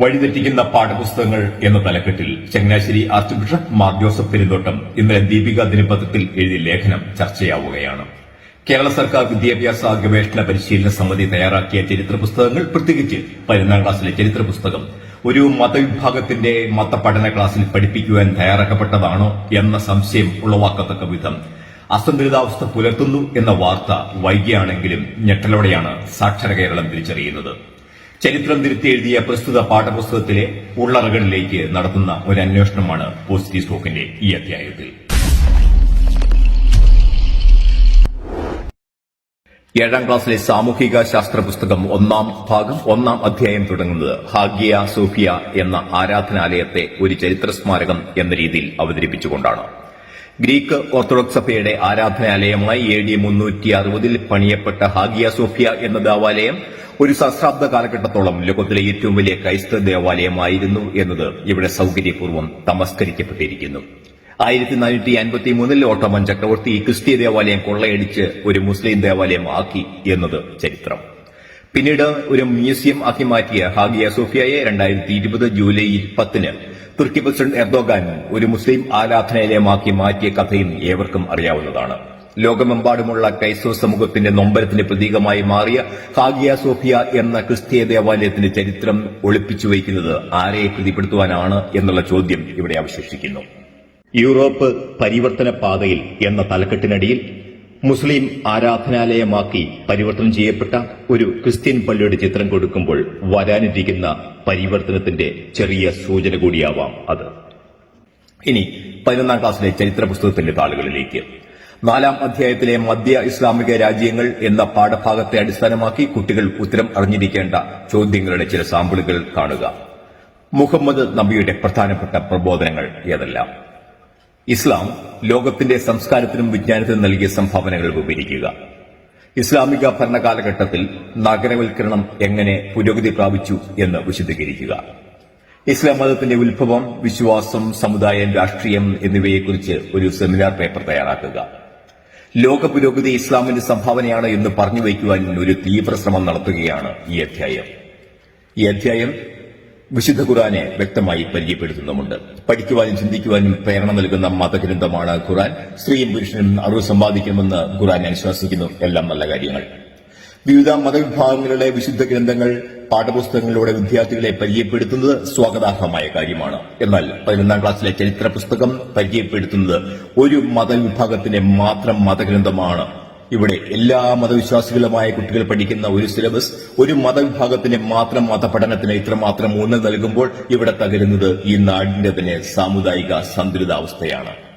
വഴിതെറ്റിക്കുന്ന പാഠപുസ്തകങ്ങൾ എന്ന തലക്കെട്ടിൽ Changanassery archbishop Mar Joseph Perunthottam ഇന്നലെ ദീപിക ദിനപത്രത്തിൽ എഴുതിയ ലേഖനം ചർച്ചയാവുകയാണ്. കേരള സർക്കാർ വിദ്യാഭ്യാസ ഗവേഷണ പരിശീലന സമിതി തയ്യാറാക്കിയ ചരിത്ര പുസ്തകങ്ങൾ പ്രത്യേകിച്ച് പതിനൊന്നാം ക്ലാസ്സിലെ ചരിത്ര പുസ്തകം ഒരു മതവിഭാഗത്തിന്റെ മതപഠന ക്ലാസ്സിൽ പഠിപ്പിക്കുവാൻ തയ്യാറാക്കപ്പെട്ടതാണോ എന്ന സംശയം ഉളവാക്കത്തക്ക വിധം അസന്തുലിതാവസ്ഥ പുലർത്തുന്നു എന്ന വാർത്ത വൈകിയാണെങ്കിലും ഞെട്ടലോടെയാണ് സാക്ഷര കേരളം തിരിച്ചറിയുന്നത്. ചരിത്രം തിരുത്തി എഴുതിയ പ്രസ്തുത പാഠപുസ്തകത്തിലെ ഉള്ളറകളിലേക്ക് നടത്തുന്ന ഒരു അന്വേഷണമാണ് പോസിറ്റീവ് സ്റ്റോക്കിന്റെ ഈ അധ്യായത്തിൽ. ഏഴാം ക്ലാസ്സിലെ സാമൂഹിക ശാസ്ത്ര പുസ്തകം ഒന്നാം ഭാഗം ഒന്നാം അധ്യായം തുടങ്ങുന്നത് ഹാഗിയ സോഫിയ എന്ന ആരാധനാലയത്തെ ഒരു ചരിത്ര സ്മാരകം എന്ന രീതിയിൽ അവതരിപ്പിച്ചുകൊണ്ടാണ്. ഗ്രീക്ക് ഓർത്തഡോക്സ് സഭയുടെ ആരാധനാലയമായി എ ഡി മുന്നൂറ്റി അറുപതിൽ പണിയപ്പെട്ട ഹാഗിയ സോഫിയ എന്ന ദേവാലയം ഒരു സഹസ്രാബ്ദ കാലഘട്ടത്തോളം ലോകത്തിലെ ഏറ്റവും വലിയ ക്രൈസ്തവ ദേവാലയമായിരുന്നു എന്നത് ഇവിടെ സൌകര്യപൂർവം തമസ്കരിക്കപ്പെട്ടിരിക്കുന്നു. ആയിരത്തി നാനൂറ്റി അൻപത്തി മൂന്നിൽ ഓട്ടോമൻ ചക്രവർത്തി ക്രിസ്തീയ ദേവാലയം കൊള്ളയടിച്ച് ഒരു മുസ്ലിം ദേവാലയം ആക്കി എന്നത് ചരിത്രം. പിന്നീട് ഒരു മ്യൂസിയം ആക്കി മാറ്റിയ ഹാഗിയ സോഫിയയെ രണ്ടായിരത്തി ഇരുപത് ജൂലൈ പത്തിന് തുർക്കി പ്രസിഡന്റ് എർദോഗാൻ ഒരു മുസ്ലിം ആരാധനാലയമാക്കി മാറ്റിയ കഥയും ഏവർക്കും അറിയാവുന്നതാണ്. ലോകമെമ്പാടുമുള്ള ക്രൈസ്തവ സമൂഹത്തിന്റെ നൊമ്പരത്തിന്റെ പ്രതീകമായി മാറിയ ഹാഗിയ സോഫിയ എന്ന ക്രിസ്തീയ ദേവാലയത്തിന്റെ ചരിത്രം ഒളിപ്പിച്ചു വയ്ക്കുന്നത് ആരെ പ്രതിപ്പെടുത്തുവാനാണ് എന്നുള്ള ചോദ്യം ഇവിടെ അവശേഷിക്കുന്നു. യൂറോപ്പ് പരിവർത്തന പാതയിൽ എന്ന തലക്കെട്ടിനടിയിൽ മുസ്ലിം ആരാധനാലയമാക്കി പരിവർത്തനം ചെയ്യപ്പെട്ട ഒരു ക്രിസ്ത്യൻ പള്ളിയുടെ ചിത്രം കൊടുക്കുമ്പോൾ വരാനിരിക്കുന്ന പരിവർത്തനത്തിന്റെ ചെറിയ സൂചന കൂടിയാവാം അത്. ഇനി പതിനൊന്നാം ക്ലാസ്സിലെ ചരിത്ര പുസ്തകത്തിന്റെ താളുകളിലേക്ക്. നാലാം അധ്യായത്തിലെ മധ്യ ഇസ്ലാമിക രാജ്യങ്ങൾ എന്ന പാഠഭാഗത്തെ അടിസ്ഥാനമാക്കി കുട്ടികൾ ഉത്തരം അറിഞ്ഞിരിക്കേണ്ട ചോദ്യങ്ങളുടെ ചില സാമ്പിളുകൾ കാണുക. മുഹമ്മദ് നബിയുടെ പ്രധാനപ്പെട്ട പ്രബോധനങ്ങൾ ഏതെല്ലാം? ഇസ്ലാം ലോകത്തിന്റെ സംസ്കാരത്തിനും വിജ്ഞാനത്തിനും നൽകിയ സംഭാവനകൾ വിവരിക്കുക. ഇസ്ലാമിക ഭരണകാലഘട്ടത്തിൽ നഗരവൽക്കരണം എങ്ങനെ പുരോഗതി പ്രാപിച്ചു എന്ന് വിശദീകരിക്കുക. ഇസ്ലാം മതത്തിന്റെ ഉത്ഭവം വിശ്വാസം സമുദായം രാഷ്ട്രീയം എന്നിവയെക്കുറിച്ച് ഒരു സെമിനാർ പേപ്പർ തയ്യാറാക്കുക. ലോക പുരോഗതി ഇസ്ലാമിന്റെ സംഭാവനയാണ് എന്ന് പറഞ്ഞു വയ്ക്കുവാൻ ഒരു തീവ്ര ശ്രമം നടത്തുകയാണ് ഈ അധ്യായം. ഈ അധ്യായം വിശുദ്ധ ഖുറാനെ വ്യക്തമായി പരിചയപ്പെടുത്തുന്നുമുണ്ട്. പഠിക്കുവാനും ചിന്തിക്കുവാനും പ്രേരണ നൽകുന്ന മതഗ്രന്ഥമാണ് ഖുറാൻ സ്ത്രീയും പുരുഷനും അറിവ് സമ്പാദിക്കുമെന്ന് ഖുറാൻ അനുശാസിക്കുന്നു. എല്ലാം നല്ല കാര്യങ്ങൾ. വിവിധ മതവിഭാഗങ്ങളുടെ വിശുദ്ധ ഗ്രന്ഥങ്ങൾ പാഠപുസ്തകങ്ങളിലൂടെ വിദ്യാർത്ഥികളെ പരിചയപ്പെടുത്തുന്നത് സ്വാഗതാർഹമായ കാര്യമാണ്. എന്നാൽ പതിനൊന്നാം ക്ലാസ്സിലെ ചരിത്ര പുസ്തകം പരിചയപ്പെടുത്തുന്നത് ഒരു മതവിഭാഗത്തിന്റെ മാത്രം മതഗ്രന്ഥമാണ്. ഇവിടെ എല്ലാ മതവിശ്വാസികളുമായ കുട്ടികൾ പഠിക്കുന്ന ഒരു സിലബസ് ഒരു മതവിഭാഗത്തിന്റെ മാത്രം മതപഠനത്തിന് ഇത്രമാത്രം ഊന്നൽ നൽകുമ്പോൾ ഇവിടെ തകരുന്നത് ഈ നാടിന്റെ തന്നെ സാമുദായിക സന്തുലിതാവസ്ഥയാണ്.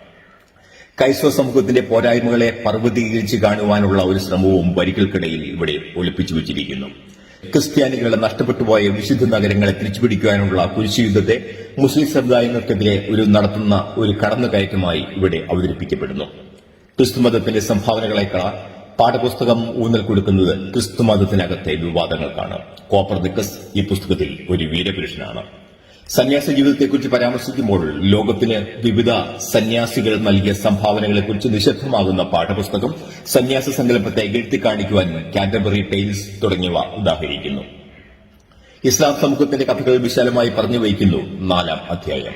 ക്രൈസ്തവ സമൂഹത്തിന്റെ പോരായ്മകളെ പർവതീകരിച്ച് കാണുവാനുള്ള ഒരു ശ്രമവും വരികൾക്കിടയിൽ ഇവിടെ ഒളിപ്പിച്ചു വച്ചിരിക്കുന്നു. ക്രിസ്ത്യാനികളെ നഷ്ടപ്പെട്ടുപോയ വിശുദ്ധ നഗരങ്ങളെ തിരിച്ചുപിടിക്കുവാനുള്ള കുരിശുയുദ്ധത്തെ മുസ്ലിം സമുദായങ്ങൾക്കെതിരെ ഒരു നടത്തുന്ന ഒരു കടന്നുകയറ്റമായി ഇവിടെ അവതരിപ്പിക്കപ്പെടുന്നു. ക്രിസ്തുമതത്തിന്റെ സംഭാവനകളെക്കാൾ പാഠപുസ്തകം ഊന്നൽ കൊടുക്കുന്നത് ക്രിസ്തുമതത്തിനകത്തെ വിവാദങ്ങൾക്കാണ്. കോപ്പർ ദിക്കസ് ഈ പുസ്തകത്തിൽ ഒരു വീരപുരുഷനാണ്. സന്യാസ ജീവിതത്തെക്കുറിച്ച് പരാമർശിക്കുമ്പോൾ ലോകത്തിന് വിവിധ സന്യാസികൾ നൽകിയ സംഭാവനകളെക്കുറിച്ച് നിശബ്ദമാകുന്ന പാഠപുസ്തകം സന്യാസ സങ്കല്പത്തെ എഴുത്തി കാണിക്കുവാൻ കാറ്റബറി ടെയിൽസ് തുടങ്ങിയവ ഉദാഹരിക്കുന്നു. ഇസ്ലാം സമൂഹത്തിന്റെ കഥകൾ വിശാലമായി പറഞ്ഞു വയ്ക്കുന്നു നാലാം അധ്യായം.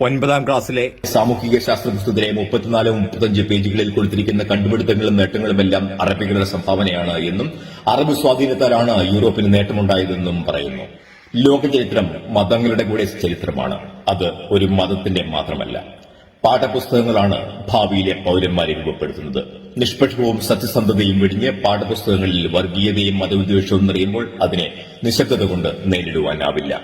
ഒൻപതാം ക്ലാസ്സിലെ സാമൂഹിക ശാസ്ത്ര പുസ്തകത്തിലെ മുപ്പത്തിനാലും മുപ്പത്തഞ്ച് പേജുകളിൽ കൊടുത്തിരിക്കുന്ന കണ്ടുപിടുത്തങ്ങളും നേട്ടങ്ങളുമെല്ലാം അറബികളുടെ സംഭാവനയാണ് എന്നും അറബ് സ്വാധീനത്താലാണ് യൂറോപ്പിന് നേട്ടമുണ്ടായതെന്നും പറയുന്നു. ലോകചരിത്രം മതങ്ങളുടെ കൂടെ ചരിത്രമാണ്. അത് ഒരു മതത്തിന്റെ മാത്രമല്ല. പാഠപുസ്തകങ്ങളാണ് ഭാവിയിലെ പൗരന്മാരെ രൂപപ്പെടുത്തുന്നത്. നിഷ്പക്ഷവും സത്യസന്ധതയും വെടിഞ്ഞ് പാഠപുസ്തകങ്ങളിൽ വർഗീയതയും മതവിദ്വേഷവും നിറയുമ്പോൾ അതിനെ നിശബ്ദത കൊണ്ട് നേരിടുവാനാവില്ല.